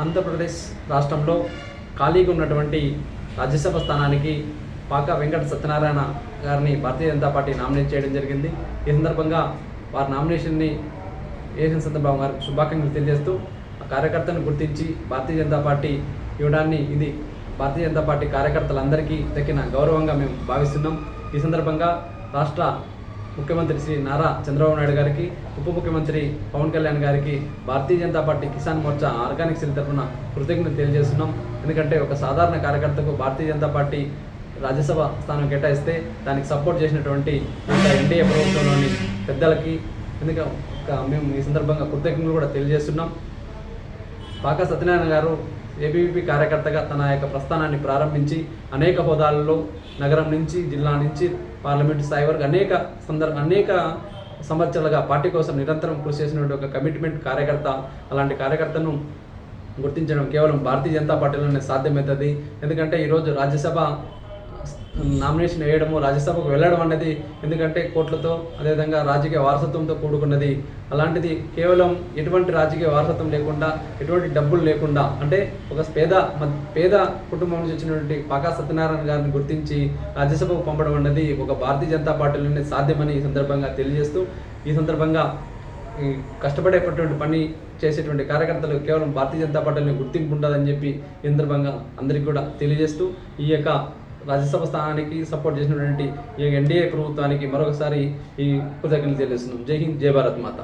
ఆంధ్రప్రదేశ్ రాష్ట్రంలో ఖాళీగా ఉన్నటువంటి రాజ్యసభ స్థానానికి పాక వెంకట సత్యనారాయణ గారిని భారతీయ జనతా పార్టీ నామినేట్ చేయడం జరిగింది. ఈ సందర్భంగా వారి నామినేషన్ని వేసిన సందర్భంగా గారికి శుభాకాంక్షలు తెలియజేస్తూ ఆ కార్యకర్తను గుర్తించి భారతీయ జనతా పార్టీ ఇవ్వడాన్ని ఇది భారతీయ జనతా పార్టీ కార్యకర్తలందరికీ దక్కిన గౌరవంగా మేము భావిస్తున్నాం. ఈ సందర్భంగా రాష్ట్ర ముఖ్యమంత్రి శ్రీ నారా చంద్రబాబు నాయుడు గారికి ఉప ముఖ్యమంత్రి పవన్ కళ్యాణ్ గారికి Bharatiya Janata party Kisan Morcha organic cell తరఫున కృతజ్ఞత తెలియజేస్తున్నాం. ఎందుకంటే ఒక సాధారణ కార్యకర్తకు భారతీయ జనతా పార్టీ రాజ్యసభ స్థానం కేటాయిస్తే దానికి సపోర్ట్ చేసినటువంటి ఎన్డీఏ ప్రభుత్వంలోని పెద్దలకి ఎందుకంటే మేము ఈ సందర్భంగా కృతజ్ఞతలు కూడా తెలియజేస్తున్నాం. బాకా సత్యనారాయణ గారు ఏబీవీపీ కార్యకర్తగా తన యొక్క ప్రస్థానాన్ని ప్రారంభించి అనేక హోదాలలో నగరం నుంచి జిల్లా నుంచి పార్లమెంటు స్థాయి వరకు అనేక సందర్భ అనేక సంవత్సరాలుగా పార్టీ కోసం నిరంతరం కృషి చేసినటువంటి ఒక కమిట్మెంట్ కార్యకర్త. అలాంటి కార్యకర్తను గుర్తించడం కేవలం భారతీయ జనతా పార్టీలోనే సాధ్యమవుతుంది. ఎందుకంటే ఈరోజు రాజ్యసభ నామినేషన్ వేయడము రాజ్యసభకు వెళ్ళడం అనేది ఎందుకంటే కోట్లతో అదేవిధంగా రాజకీయ వారసత్వంతో కూడుకున్నది. అలాంటిది కేవలం ఎటువంటి రాజకీయ వారసత్వం లేకుండా ఎటువంటి డబ్బులు లేకుండా అంటే ఒక పేద మ- పేద కుటుంబం నుంచి వచ్చినటువంటి పాకా సత్యనారాయణ గారిని గుర్తించి రాజ్యసభకు పంపడం అన్నది ఒక భారతీయ జనతా పార్టీలోనే సాధ్యమని ఈ సందర్భంగా తెలియజేస్తూ ఈ సందర్భంగా ఈ కష్టపడేటటువంటి పని చేసేటువంటి కార్యకర్తలు కేవలం భారతీయ జనతా పార్టీని గుర్తింపు ఉంటుందని చెప్పి ఈ సందర్భంగా అందరికీ కూడా తెలియజేస్తూ ఈ యొక్క రాజ్యసభ స్థానానికి సపోర్ట్ చేసినటువంటి ఈ ఎన్డీఏ ప్రభుత్వానికి మరొకసారి ఈ కృతజ్ఞతలు తెలియజేస్తున్నాం జై హింద్ జై భారత్ మాత.